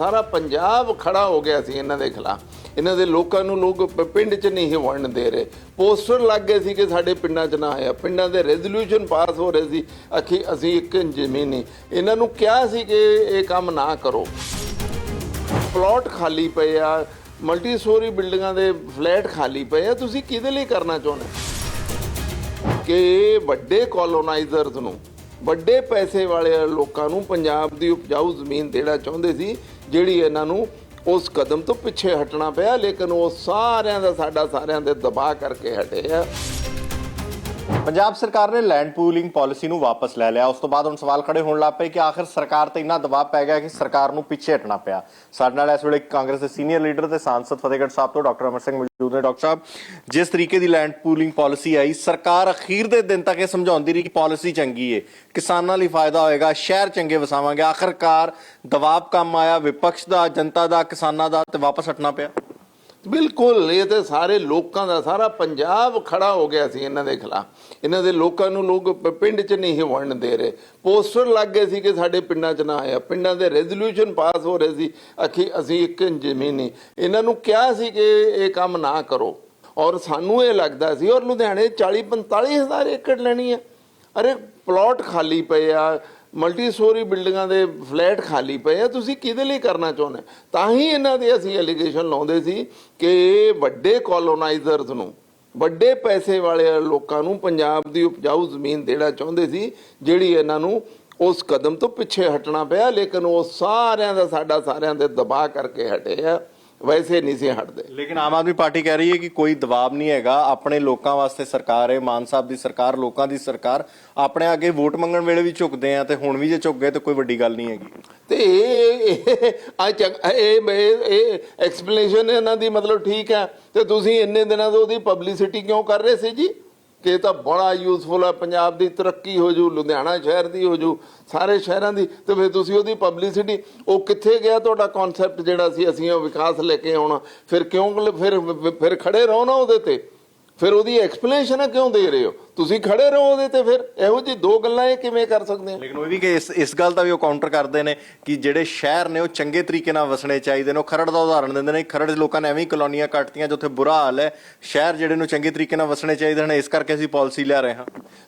ਸਾਰਾ ਪੰਜਾਬ ਖੜਾ ਹੋ ਗਿਆ ਸੀ ਇਹਨਾਂ ਦੇ ਖਿਲਾਫ। ਇਹਨਾਂ ਦੇ ਲੋਕਾਂ ਨੂੰ ਲੋਕ ਪਿੰਡ 'ਚ ਨਹੀਂ ਵੜਨ ਦੇ ਰਹੇ। ਪੋਸਟਰ ਲੱਗ ਗਏ ਸੀ ਕਿ ਸਾਡੇ ਪਿੰਡਾਂ 'ਚ ਨਾ ਆਇਆ ਪਿੰਡਾਂ ਦੇ ਰੈਜ਼ੋਲੂਸ਼ਨ ਪਾਸ ਹੋ ਰਹੇ ਸੀ। ਅਖੀ, ਅਸੀਂ ਇੱਕ ਜ਼ਮੀਨ। ਨਹੀਂ ਇਹਨਾਂ ਨੂੰ ਕਿਹਾ ਸੀ ਕਿ ਇਹ ਕੰਮ ਨਾ ਕਰੋ। ਪਲਾਟ ਖਾਲੀ ਪਏ ਆ। ਮਲਟੀ ਸਟੋਰੀ ਬਿਲਡਿੰਗਾਂ ਦੇ ਫਲੈਟ ਖਾਲੀ ਪਏ ਆ। ਤੁਸੀਂ ਕਿਹਦੇ ਲਈ ਕਰਨਾ ਚਾਹੁੰਦੇ ਕਿ ਵੱਡੇ ਕਲੋਨਾਈਜ਼ਰਸ ਨੂੰ, ਵੱਡੇ ਪੈਸੇ ਵਾਲੇ ਲੋਕਾਂ ਨੂੰ ਪੰਜਾਬ ਦੀ ਉਪਜਾਊ ਜ਼ਮੀਨ ਦੇਣਾ ਚਾਹੁੰਦੇ ਸੀ। ਜਿਹੜੀ ਇਹਨਾਂ ਨੂੰ ਉਸ ਕਦਮ ਤੋਂ ਪਿੱਛੇ ਹਟਣਾ ਪਿਆ, ਲੇਕਿਨ ਉਹ ਸਾਰਿਆਂ ਦਾ ਸਾਡਾ ਸਾਰਿਆਂ ਦੇ ਦਬਾਅ ਕਰਕੇ ਹਟੇ ਆ। ਪੰਜਾਬ ਸਰਕਾਰ ਨੇ ਲੈਂਡ ਪੂਲਿੰਗ ਪਾਲਿਸੀ ਨੂੰ ਵਾਪਸ ਲੈ ਲਿਆ। ਉਸ ਤੋਂ ਬਾਅਦ ਹੁਣ ਸਵਾਲ ਖੜੇ ਹੋਣ ਲੱਗ ਪਏ ਕਿ ਆਖਿਰ ਸਰਕਾਰ ਤੇ ਇੰਨਾ ਦਬਾਅ ਪੈ ਗਿਆ ਕਿ ਸਰਕਾਰ ਨੂੰ ਪਿੱਛੇ ਹਟਣਾ ਪਿਆ। ਸਾਡੇ ਨਾਲ ਇਸ ਵੇਲੇ ਕਾਂਗਰਸ ਦੇ ਸੀਨੀਅਰ ਲੀਡਰ ਤੇ ਸਾਂਸਦ ਫਤਿਹਗੜ੍ਹ ਸਾਹਿਬ ਤੋਂ ਡਾਕਟਰ ਅਮਰ ਸਿੰਘ ਮੌਜੂਦ ਨੇ। ਡਾਕਟਰ ਸਾਹਿਬ, ਜਿਸ ਤਰੀਕੇ ਦੀ ਲੈਂਡ ਪੂਲਿੰਗ ਪਾਲਿਸੀ ਆਈ, ਸਰਕਾਰ ਅਖੀਰ ਦੇ ਦਿਨ ਤੱਕ ਇਹ ਸਮਝਾਉਂਦੀ ਰਹੀ ਕਿ ਪਾਲਿਸੀ ਚੰਗੀ ਏ। ਕਿਸਾਨਾਂ ਲਈ ਫਾਇਦਾ ਹੋਏਗਾ, ਸ਼ਹਿਰ ਚੰਗੇ ਵਸਾਵਾਂਗੇ। ਆਖਰਕਾਰ ਦਬਾਅ ਕੰਮ ਆਇਆ, ਵਿਪਕਸ਼ ਦਾ, ਜਨਤਾ ਦਾ, ਕਿਸਾਨਾਂ ਦਾ ਤੇ ਵਾਪਸ ਹਟਣਾ ਪਿਆ। ਬਿਲਕੁਲ, ਇਹ ਤੇ ਸਾਰੇ ਲੋਕਾਂ ਦਾ, ਸਾਰਾ ਪੰਜਾਬ ਖੜਾ ਹੋ ਗਿਆ ਸੀ ਇਹਨਾਂ ਦੇ ਖਿਲਾਫ। ਇਹਨਾਂ ਦੇ ਲੋਕਾਂ ਨੂੰ ਲੋਕ ਪਿੰਡ 'ਚ ਨਹੀਂ ਵੜਨ ਦੇ ਰਹੇ। ਪੋਸਟਰ ਲੱਗ ਗਏ ਸੀ ਕਿ ਸਾਡੇ ਪਿੰਡਾਂ 'ਚ ਨਾ ਆਇਆ। ਪਿੰਡਾਂ ਦੇ ਰੈਜ਼ੋਲੂਸ਼ਨ ਪਾਸ ਹੋ ਰਹੇ ਸੀ ਅਖੀ ਅਸੀਂ ਇੱਕ ਇੰਚ ਜ਼ਮੀਨ ਨਹੀਂ। ਇਹਨਾਂ ਨੂੰ ਕਿਹਾ ਸੀ ਕਿ ਇਹ ਕੰਮ ਨਾ ਕਰੋ। ਔਰ ਸਾਨੂੰ ਇਹ ਲੱਗਦਾ ਸੀ, ਔਰ ਲੁਧਿਆਣੇ 40 45 ਹਜ਼ਾਰ ਏਕੜ ਲੈਣੀ ਹੈ ਅਰੇ ਪਲਾਟ ਖਾਲੀ ਪਏ ਆ। ਮਲਟੀ ਸਟੋਰੀ ਬਿਲਡਿੰਗਾਂ ਦੇ ਫਲੈਟ ਖਾਲੀ ਪਏ ਆ, ਤੁਸੀਂ ਕਿਹਦੇ ਲਈ ਕਰਨਾ ਚਾਹੁੰਦੇ? ਤਾਂ ਹੀ ਇਹਨਾਂ ਦੇ ਅਸੀਂ ਐਲੀਗੇਸ਼ਨ ਲਾਉਂਦੇ ਸੀ ਕਿ ਵੱਡੇ ਕਲੋਨਾਈਜ਼ਰਸ ਨੂੰ, ਵੱਡੇ ਪੈਸੇ ਵਾਲੇ ਲੋਕਾਂ ਨੂੰ ਪੰਜਾਬ ਦੀ ਉਪਜਾਊ ਜ਼ਮੀਨ ਦੇਣਾ ਚਾਹੁੰਦੇ ਸੀ, ਜਿਹੜੀ ਇਹਨਾਂ ਨੂੰ ਉਸ ਕਦਮ ਤੋਂ ਪਿੱਛੇ ਹਟਣਾ ਪਿਆ, ਲੇਕਿਨ ਉਹ ਸਾਰਿਆਂ ਦਾ ਸਾਡਾ ਸਾਰਿਆਂ ਦੇ ਦਬਾਅ ਕਰਕੇ ਹਟੇ ਆ। ਵੈਸੇ ਨਹੀਂ ਸੀ ਹਟਦੇ। ਲੇਕਿਨ ਆਮ ਆਦਮੀ ਪਾਰਟੀ ਕਹਿ ਰਹੀ ਹੈ ਕਿ ਕੋਈ ਦਬਾਅ ਨਹੀਂ ਹੈਗਾ। ਆਪਣੇ ਲੋਕਾਂ ਵਾਸਤੇ ਸਰਕਾਰ ਹੈ ਮਾਨ ਸਾਹਿਬ ਦੀ ਸਰਕਾਰ ਲੋਕਾਂ ਦੀ ਸਰਕਾਰ। ਆਪਣੇ ਅੱਗੇ ਵੋਟ ਮੰਗਣ ਵੇਲੇ ਵੀ ਝੁਕਦੇ ਆ ਤੇ ਹੁਣ ਵੀ ਜੇ ਝੁਕ ਗਏ ਤਾਂ ਕੋਈ ਵੱਡੀ ਗੱਲ ਨਹੀਂ ਹੈਗੀ। ਤੇ ਇਹ ਇਹ ਆ ਇਹ- ਇਹ ਐਕਸਪਲੇਨੇਸ਼ਨ ਇਹਨਾਂ ਦੀ ਮਤਲਬ ਠੀਕ ਹੈ। ਤੇ ਤੁਸੀਂ ਇੰਨੇ ਦਿਨਾਂ ਤੋਂ ਉਹਦੀ ਪਬਲਿਸਿਟੀ ਕਿਉਂ ਕਰ ਰਹੇ ਸੀ ਜੀ? ਕਿ ਇਹ ਤਾਂ ਬੜਾ ਯੂਸਫੁਲ ਹੈ, ਪੰਜਾਬ ਦੀ ਤਰੱਕੀ ਹੋ ਜੂ, ਲੁਧਿਆਣਾ ਸ਼ਹਿਰ ਦੀ ਹੋ ਜੂ, ਸਾਰੇ ਸ਼ਹਿਰਾਂ ਦੀ, ਤੇ ਫਿਰ ਤੁਸੀਂ ਉਹਦੀ ਪਬਲਿਸਿਟੀ ਉਹ ਕਿੱਥੇ ਗਿਆ ਤੁਹਾਡਾ ਕਨਸੈਪਟ ਜਿਹੜਾ ਸੀ, ਅਸੀਂ ਉਹ ਵਿਕਾਸ ਲੈ ਕੇ ਆਉਣਾ, ਫਿਰ ਕਿਉਂ ਫਿਰ ਫਿਰ ਖੜੇ ਰਹੋ ਨਾ ਉਹਦੇ ਤੇ। ਫਿਰ ਉਹਦੀ ਐਕਸਪਲੇਨੇਸ਼ਨ ਕਿਉਂ ਦੇ ਰਹੇ ਹੋ? ਤੁਸੀਂ ਖੜੇ ਰਹੋ ਉਹਦੇ ਤੇ ਫਿਰ। ਇਹੋ ਜਿਹੀ ਦੋ ਗੱਲਾਂ ਇਹ ਕਿਵੇਂ ਕਰ ਸਕਦੇ ਹੋ ਲੇਕਿਨ ਉਹ ਵੀ ਕਿ ਇਸ ਇਸ ਗੱਲ ਦਾ ਵੀ ਉਹ ਕਾਊਂਟਰ ਕਰਦੇ ਨੇ ਕਿ ਜਿਹੜੇ ਸ਼ਹਿਰ ਨੇ ਉਹ ਚੰਗੇ ਤਰੀਕੇ ਨਾਲ ਵਸਣੇ ਚਾਹੀਦੇ ਨੇ। ਉਹ ਖਰੜ ਦਾ ਉਦਾਹਰਣ ਦਿੰਦੇ ਨੇ ਖਰੜ ਦੇ ਲੋਕਾਂ ਨੇ ਐਵੇਂ ਹੀ ਕਲੋਨੀਆਂ ਕੱਟਤੀਆਂ ਜਿੱਥੇ ਬੁਰਾ ਹਾਲ ਹੈ। ਸ਼ਹਿਰ ਜਿਹੜੇ ਨੂੰ ਚੰਗੇ ਤਰੀਕੇ ਨਾਲ ਵਸਣੇ ਚਾਹੀਦੇ ਨੇ। ਇਸ ਕਰਕੇ ਅਸੀਂ ਪਾਲਿਸੀ ਲਿਆ ਰਹੇ ਹਾਂ।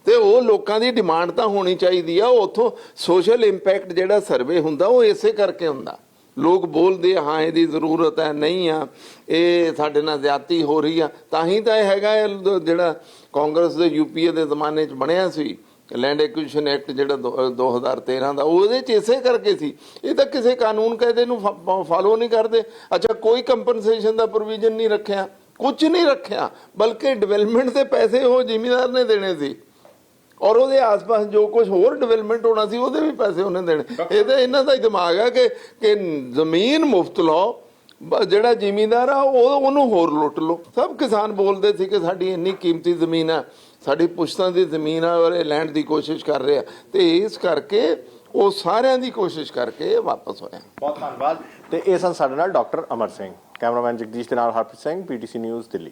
ਤੇ ਉਹ ਲੋਕਾਂ ਦੀ ਡਿਮਾਂਡ ਤਾਂ ਹੋਣੀ ਚਾਹੀਦੀ ਆ। ਉਥੋਂ ਸੋਸ਼ਲ ਇੰਪੈਕਟ ਜਿਹੜਾ ਸਰਵੇ ਹੁੰਦਾ ਉਹ ਇਸੇ ਕਰਕੇ ਹੁੰਦਾ। ਲੋਕ ਬੋਲਦੇ ਹਾਂ, ਇਹਦੀ ਜ਼ਰੂਰਤ ਹੈ, ਨਹੀਂ ਆ, ਇਹ ਸਾਡੇ ਨਾਲ ਜ਼ਿਆਤੀ ਹੋ ਰਹੀ ਆ। ਤਾਂ ਹੀ ਤਾਂ ਇਹ ਹੈਗਾ ਜਿਹੜਾ ਕਾਂਗਰਸ ਦੇ ਯੂਪੀਏ ਦੇ ਜ਼ਮਾਨੇ 'ਚ ਬਣਿਆ ਸੀ ਲੈਂਡ ਐਕੁਜੀਸ਼ਨ ਐਕਟ ਜਿਹੜਾ ਦੋ- ਅਹ 2013 ਦਾ, ਉਹਦੇ 'ਚ ਇਸੇ ਕਰਕੇ ਸੀ। ਇਹ ਤਾਂ ਕਿਸੇ ਕਾਨੂੰਨ ਕਾਇਦੇ ਨੂੰ ਫਾਲੋ ਨਹੀਂ ਕਰਦੇ। ਅੱਛਾ, ਕੋਈ ਕੰਪਨਸੇਸ਼ਨ ਦਾ ਪ੍ਰੋਵੀਜ਼ਨ ਨਹੀਂ ਰੱਖਿਆ ਕੁਝ ਨਹੀਂ ਰੱਖਿਆ, ਬਲਕਿ ਡਿਵੈਲਪਮੈਂਟ ਦੇ ਪੈਸੇ ਉਹ ਜ਼ਿਮੀਦਾਰ ਨੇ ਦੇਣੇ ਸੀ। ਔਰ ਉਹਦੇ ਆਸ-ਪਾਸ ਜੋ ਕੁਝ ਹੋਰ ਡਿਵੈਲਪਮੈਂਟ ਹੋਣਾ ਸੀ, ਉਹਦੇ ਵੀ ਪੈਸੇ ਉਹਨੇ ਦੇਣੇ। ਇਹ ਤਾਂ ਇਹਨਾਂ ਦਾ ਹੀ ਦਿਮਾਗ ਆ ਕਿ ਕਿ ਜ਼ਮੀਨ ਮੁਫਤ ਲਓ ਜਿਹੜਾ ਜ਼ਿਮੀਂਦਾਰ ਆ, ਉਹ ਉਹਨੂੰ ਹੋਰ ਲੁੱਟ ਲਓ। ਸਭ ਕਿਸਾਨ ਬੋਲਦੇ ਸੀ ਕਿ ਸਾਡੀ ਇੰਨੀ ਕੀਮਤੀ ਜ਼ਮੀਨ ਆ, ਸਾਡੀ ਪੁਸ਼ਤਾਂ ਦੀ ਜ਼ਮੀਨ ਆ, ਔਰ ਇਹ ਲੈਂਡ ਦੀ ਕੋਸ਼ਿਸ਼ ਕਰ ਰਿਹਾ। ਆ ਤੇ ਇਸ ਕਰਕੇ ਉਹ ਸਾਰਿਆਂ ਦੀ ਕੋਸ਼ਿਸ਼ ਕਰਕੇ ਵਾਪਸ ਹੋਇਆ। ਬਹੁਤ ਧੰਨਵਾਦ। ਤੇ ਇਹ ਸਨ ਸਾਡੇ ਨਾਲ ਡਾਕਟਰ ਅਮਰ ਸਿੰਘ। ਕੈਮਰਾਮੈਨ ਜਗਦੀਸ਼ ਦੇ ਨਾਲ ਹਰਪ੍ਰੀਤ ਸਿੰਘ, ਪੀਟੀਸੀ ਨਿਊਜ਼, ਦਿੱਲੀ।